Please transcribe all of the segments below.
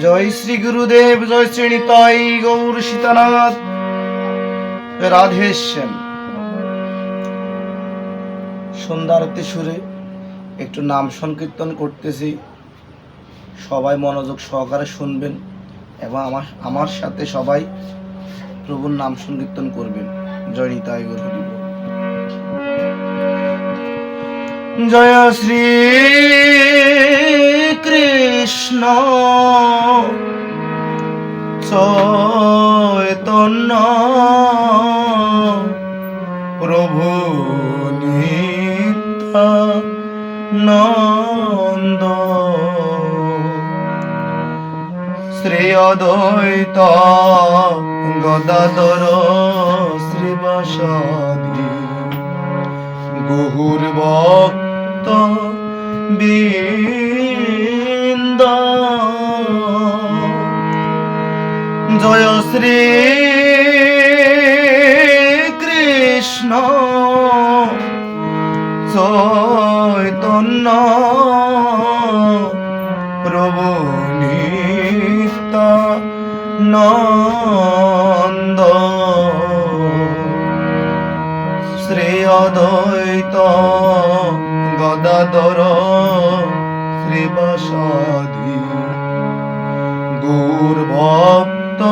জয় শ্রী গুরুদেব, জয় শ্রী নিতাই গৌর সীতানাথ। রাধেশ্যাম। সন্ধ্যারতি সুরে একটু নাম সংকীর্তন করতেছি। সবাই মনোযোগ সহকারে শুনবেন এবং আমার আমার সাথে সবাই প্রভুর নাম সংকীর্তন করবেন। জয় নিতাই গৌর হরি জয় শ্রী কৃষ্ণ চৈতন্য প্রভু নিত্যানন্দ। শ্রী অদ্বৈত গদাধর শ্রীবাসাদি গুহুর ভক্ত বৃন্দ জয় শ্রী কৃষ্ণ। চৈতন্য প্রভু নন্দ শ্রী অদ্বৈত গদাধর শ্রীবাসাদি। গৌর ভক্ত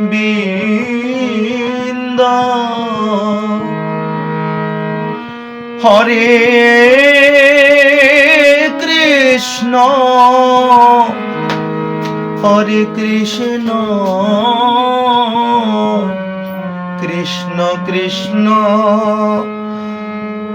বৃন্দ। হরে কৃষ্ণ। হরে কৃষ্ণ। কৃষ্ণ কৃষ্ণ।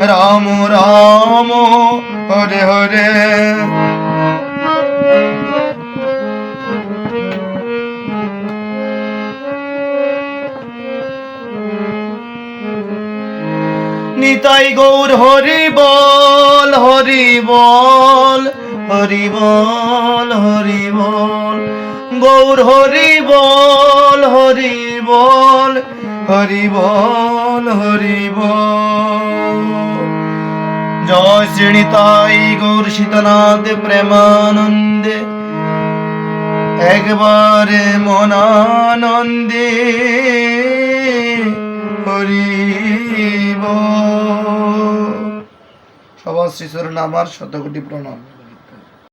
রাম রাম, হরে হরে। নিতাই গৌর, হরি বল হরি বল হরি বল হরি বল। গৌর, হরি বল হরি বল হরি বল হরি জয় শ্রী তাই গৌর শীতনাথ প্রেমানন্দে, একবারে মনানন্দে হরিব সবার শিশুর নামার শতকোটি প্রণাম।